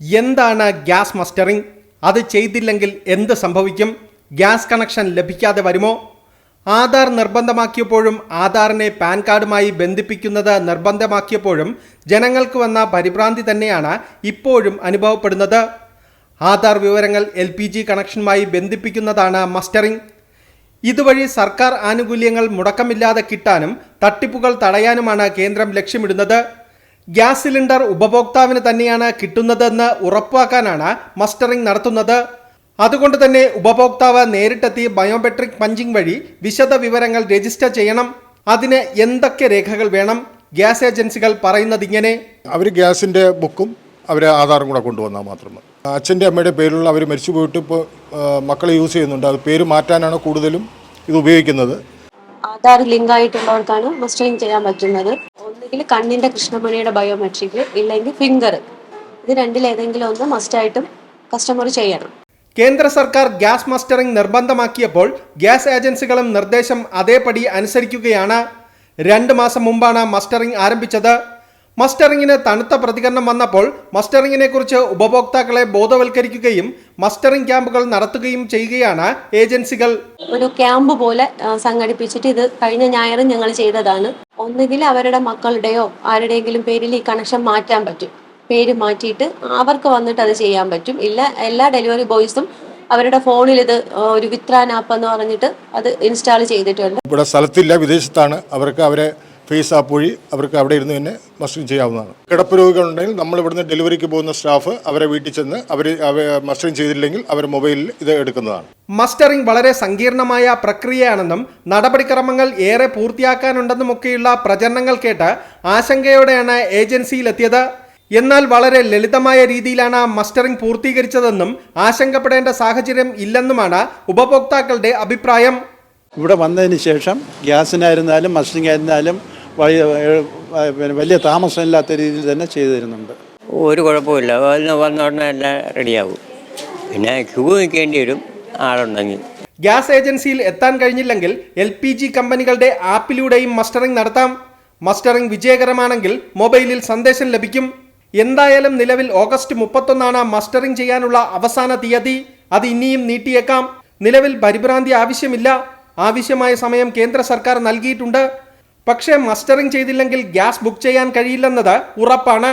എന്താണ് gas mustering? അത് ചെയ്തില്ലെങ്കിൽ എന്ത് സംഭവിക്കും? ഗ്യാസ് കണക്ഷൻ ലഭിക്കാതെ വരുമോ? ആധാർ നിർബന്ധമാക്കിയപ്പോഴും ആധാറിനെ പാൻ കാർഡുമായി ബന്ധിപ്പിക്കുന്നത് നിർബന്ധമാക്കിയപ്പോഴും ജനങ്ങൾക്ക് വന്ന പരിഭ്രാന്തി തന്നെയാണ് ഇപ്പോഴും അനുഭവപ്പെടുന്നത്. ആധാർ വിവരങ്ങൾ എൽ പി ജി കണക്ഷനുമായി ബന്ധിപ്പിക്കുന്നതാണ് മസ്റ്ററിംഗ്. ഇതുവഴി സർക്കാർ ആനുകൂല്യങ്ങൾ മുടക്കമില്ലാതെ കിട്ടാനും തട്ടിപ്പുകൾ തടയാനുമാണ് കേന്ദ്രം ലക്ഷ്യമിടുന്നത്. ഗ്യാസ് സിലിണ്ടർ ഉപഭോക്താവിന് തന്നെയാണ് കിട്ടുന്നതെന്ന് ഉറപ്പാക്കാനാണ് മസ്റ്ററിംഗ് നടത്തുന്നത്. അതുകൊണ്ട് തന്നെ ഉപഭോക്താവ് നേരിട്ടെത്തി ബയോമെട്രിക് പഞ്ചിംഗ് വഴി വിശദ വിവരങ്ങൾ രജിസ്റ്റർ ചെയ്യണം. അതിന് എന്തൊക്കെ രേഖകൾ വേണം? ഗ്യാസ് ഏജൻസികൾ പറയുന്നത് ഇങ്ങനെ. അവർ ഗ്യാസിന്റെ ബുക്കും അവർ ആധാറും കൂടെ കൊണ്ടുവന്നാൽ മാത്രം മതി അച്ഛന്റെ അമ്മയുടെ പേരിലുള്ള അവർ മരിച്ചു പോയിട്ട് ഇപ്പോൾ മക്കൾ യൂസ് ചെയ്യുന്നുണ്ട്. അത് പേര് മാറ്റാനാണ് കൂടുതലും ഇത് ഉപയോഗിക്കുന്നത്. ആധാർ ലിങ്ക് ആയിട്ടുള്ളവർക്കാണ് മസ്റ്ററിങ് ചെയ്യാൻ പറ്റുന്നത്. ഒന്നുകിൽ കണ്ണിന്റെ കൃഷ്ണമണിയുടെ ബയോമെട്രിക് ഇല്ലെങ്കിൽ ഫിംഗർ ഇത് രണ്ടിലേതെങ്കിലും ഒന്ന് മസ്റ്റായിട്ടും കസ്റ്റമർ ചെയ്യണം. കേന്ദ്ര സർക്കാർ ഗ്യാസ് മസ്റ്ററിംഗ് നിർബന്ധമാക്കിയപ്പോൾ ഗ്യാസ് ഏജൻസികളും നിർദ്ദേശം അതേപടി അനുസരിക്കുകയാണ്. രണ്ട് മാസം മുമ്പാണ് മസ്റ്ററിംഗ് ആരംഭിച്ചത്. മസ്റ്ററിംഗിന് തണുത്ത പ്രതികരണം വന്നപ്പോൾ മസ്റ്ററിംഗിനെക്കുറിച്ച് ഉപഭോക്താക്കളെ ബോധവൽക്കരിക്കുകയും മസ്റ്ററിംഗ് ക്യാമ്പുകൾ നടത്തുകയും ചെയ്യുകയാണ് ഏജൻസികൾ. ഒരു ക്യാമ്പ് പോലെ സംഘടിപ്പിച്ചിട്ട് ഇത് കഴിഞ്ഞ ഞായറും ഞങ്ങൾ ചെയ്തതാണ്. ഒന്നുകിൽ അവരുടെ മക്കളുടെയോ ആരുടെയെങ്കിലും പേരിൽ ഈ കണക്ഷൻ മാറ്റാൻ പറ്റും. പേര് മാറ്റിയിട്ട് അവർക്ക് വന്നിട്ട് അത് ചെയ്യാൻ പറ്റും. ഇല്ല എല്ലാ ഡെലിവറി ബോയ്സും അവരുടെ ഫോണിൽ ഇത് ഒരു വിത്രാൻ ആപ്പ് എന്ന് പറഞ്ഞിട്ട് അത് ഇൻസ്റ്റാൾ ചെയ്തിട്ടുണ്ട്. ഇവിടെ സ്ഥലത്തില്ല വിദേശത്താണ്. അവർക്ക് അവരെ ഫേസ് ആപ്പ് വഴി അവർക്ക് അവിടെ ഇരുന്ന് തന്നെ മസ്റ്ററിങ് ചെയ്യാവുന്നതാണ്. കിടപ്പ് രോഗികളുണ്ടെങ്കിൽ നമ്മൾ ഇവിടുന്ന് ഡെലിവറിക്ക് പോകുന്ന സ്റ്റാഫ് അവരെ വീട്ടിൽ ചെന്ന് അവർ മസ്റ്ററിങ് ചെയ്തില്ലെങ്കിൽ അവർ മൊബൈലിൽ ഇത് എടുക്കുന്നതാണ്. മസ്റ്ററിംഗ് വളരെ സങ്കീർണമായ പ്രക്രിയയാണെന്നും നടപടിക്രമങ്ങൾ ഏറെ പൂർത്തിയാക്കാനുണ്ടെന്നുമൊക്കെയുള്ള പ്രചരണങ്ങൾ കേട്ട് ആശങ്കയോടെയാണ് ഏജൻസിയിലെത്തിയത്. എന്നാൽ വളരെ ലളിതമായ രീതിയിലാണ് മസ്റ്ററിംഗ് പൂർത്തീകരിച്ചതെന്നും ആശങ്കപ്പെടേണ്ട സാഹചര്യം ഇല്ലെന്നുമാണ് ഉപഭോക്താക്കളുടെ അഭിപ്രായം. ഇവിടെ വന്നതിന് ശേഷം ഗ്യാസിനായിരുന്നാലും മസ്റ്ററിംഗ് ആയിരുന്നാലും വലിയ ഏഹ്, പിന്നെ വലിയ താമസമില്ലാത്ത രീതിയിൽ തന്നെ ചെയ്തു തരുന്നുണ്ട്. ഒരു കുഴപ്പമില്ല വന്ന് വന്ന ഉടനെ എല്ലാം റെഡിയാവും. പിന്നെ ക്യൂ നിൽക്കേണ്ടി വരും. ആളുണ്ടെങ്കിൽ. ഗ്യാസ് ഏജൻസിയിൽ എത്താൻ കഴിഞ്ഞില്ലെങ്കിൽ എൽ പി ജി കമ്പനികളുടെ ആപ്പിലൂടെയും മസ്റ്ററിംഗ് നടത്താം. മസ്റ്ററിംഗ് വിജയകരമാണെങ്കിൽ മൊബൈലിൽ സന്ദേശം ലഭിക്കും. എന്തായാലും നിലവിൽ ഓഗസ്റ്റ് മുപ്പത്തൊന്നാണ് മസ്റ്ററിംഗ് ചെയ്യാനുള്ള അവസാന തീയതി. അത് ഇനിയും നീട്ടിയേക്കാം. നിലവിൽ പരിഭ്രാന്തി ആവശ്യമില്ല. ആവശ്യമായ സമയം കേന്ദ്ര സർക്കാർ നൽകിയിട്ടുണ്ട്. പക്ഷേ മസ്റ്ററിംഗ് ചെയ്തില്ലെങ്കിൽ ഗ്യാസ് ബുക്ക് ചെയ്യാൻ കഴിയില്ലെന്നത് ഉറപ്പാണ്.